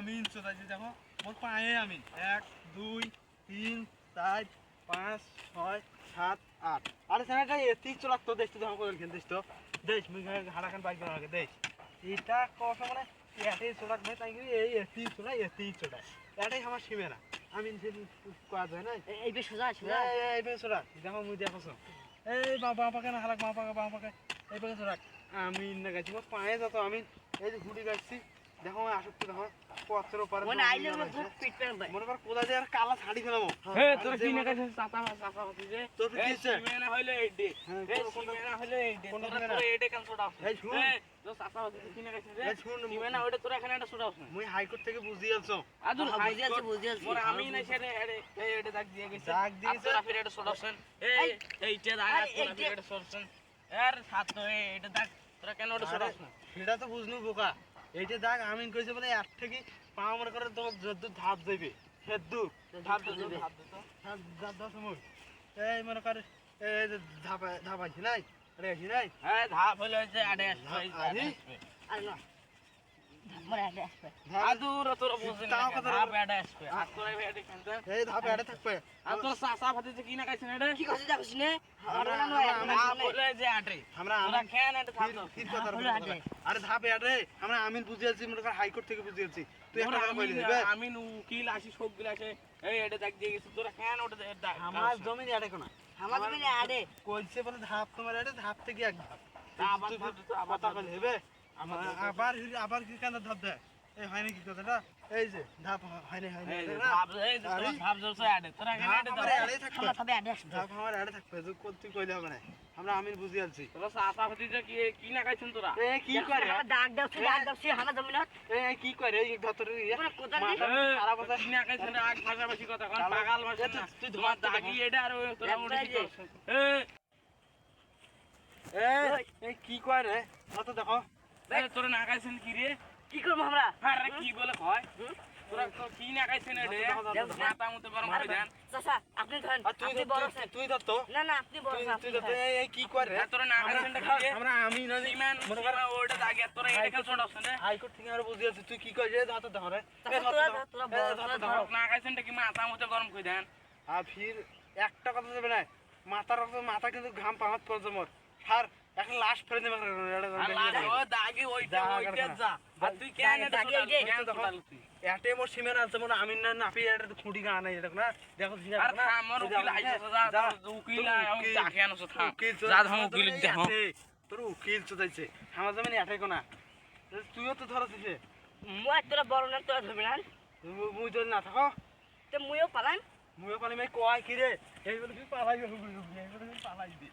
আমিন চোদাইছে দেখো মোর পায়ে আমিন এক দুই তিন চার পাঁচ ছয় সাত আট। আরে সেনাটা এতি চলাক তো দেখতে দেখো কোন খেল দেখতো দেখ মুই হারাখান বাইক আগে দেখ এটা কত মানে এতে চলাক ভাই তাই এই এতি চলা এতি চলা এটাই আমার সীমানা। আমিন কোয়া যায় না এই বেশ সোজা সোজা। এই এই এই চলা। দেখো মুই দেখছ এই বাবা বাবা পাকে না হালাক বাবা পাকে বাবা পাকে। এই পাকে চলাক। আমিন না গাছি মোর পায়ে যত আমিন এই যে ঘুড়ি গাছি আসক্তি দেখো পত্র পারে মনে আইলে আমার বুক পিট পেন ভাই মনে কর কোদা দিয়ে আর কালা ছাড়ি ফেলামো হে তোর কি না কাছে চাতা চাতা হচ্ছে যে তোর কি এই হচ্ছে? হইল এই ডে। হ্যাঁ, এই কোন- কোনটা- সিমেনা হইল এই ডে। কোনটা তোরা এই ডে কেন ছোট আছে শুন। তো চাতা হচ্ছে কি না কাছে যে শুন, সিমেনা ওইটা তোর এখানে একটা ছোট আছে মুই হাইকোর্ট থেকে বুঝি আলছো আদুল বুঝি আছি। মোর আমি নাই সেরে এই এড়ে দাগ দিয়ে গেছে। দাগ দিয়েছে? তোরা ফিরে এটা ছোট আছেন এই এই, এইটা দাগ আরে, এটা ছোট আছেন সাত এটা দাগ। তোরা কেন ওটা ছোট আরে, আছেন সেটা তো বুঝনু বোকা। এইটা দেখ আমিন কইছে বলে এক থেকে পা মনে করে তোমার যদ্দূর ধাপ যাইবে সেদ্দূর ধাপ দে ধাপ ধাপ দশ সময় এই মনে করে এই যে ধাপ ধাপ আছে নাই? আরে আছে নাই? হ্যাঁ ধাপ এই যে আরে? আসবে। আরে না কি কথা না আমরা- ধাপ। আরে আমরা আমিন মনে কর হাইকোর্ট থেকে বুঝি তুই একটা কথা কইলি আমিন- উকিল আসি সব আসে এই এটা দেখ দিয়ে গেছে তোরা কেন ওটা আমার জমি আড়ে কোনা আমার তুমি আরে কইছে বলে ধাপ তোমার আড়ে ধাপ থেকে এক ধাপ আবার আবার আবার কি কেন ধাপ দেয় এই হয় নাকি কথাটা? যে ধাপ হয় না হয় না? তোরা তোরা আমার? আড়ে আসবে। ধাপ আমার আড়ে থাকবে কইলে হবে না। আমরা বুঝি তোরা ভাতিতে কি কি না খাইছেন তোরা? এ কি করে? আমার দাগ দাওছি দাগ দাওছি আমার জমিনত। এ কি করে? এই ধতরে কোথায় মাথা এই, খারাপ কি না খাইছেন আগ ভাষাভাষি কথা কন, পাগাল ভাষা না। তুই তো দাগি এটা আর তোরা কি। এ কি করে? কত দেখো এই, তোরা না খাইছেন কি রে? কি করব আমরা? আরে কি বলে কয়? তোরা তো কি না খাইছেন এটা দেখো, দেখো, দেখো। মাথা। মতো গরম করে দেন। চাচা আপনি ধরেন তুই বড় তুই- ধর তো না না আপনি বড় তুই আছেন আপনি তুই ধর এই- এই কি করে এ, তোরা না খাইছেন রে? আমরা আমি না সিমেন মনে কর ওটা দাগে তোরা এটা খেল ছোট আছে না হাইকোর্ট থেকে আমরা বুঝি তুই কি করে ধর তো দেখো রে। এ, তারপর ধর তো তোরা- তোরা বড়, ধর তো তোরা দেখো। না খাইছেন কি মাথা মতো গরম করে দেন। আর ফির একটা কথা দেবে না রক্ত মাথা কিন্তু ঘাম পাহাত পড়ছে মোর। সার একটা লাশ ফেলে দেবে ওইটা দাগ আর ওইটা না। যা আর তুই কেন এটা দাগে ছোটাল? ওইটাই। কেন দেখো। ছোটাল তুই? এতে মোর সিমেন আছে মোর আমি না নাপি এটা তো খুঁটি গা নাই এটা না দেখো আর আমার উকিল আইছে যা, যা যা। উকিল আমি উকিল- আনছো থাম যা ধম উকিল দেখো তোর উকিল চোদাইছে আমার জমিন এটাই কোনা তুইও তো ধরছিস মই তোরা বড় না তোরা ধরবি না মুই যদি না থাকো তো মুইও পালাম মুই পানি কয় কি রে এই বলে পালাই পালাই দি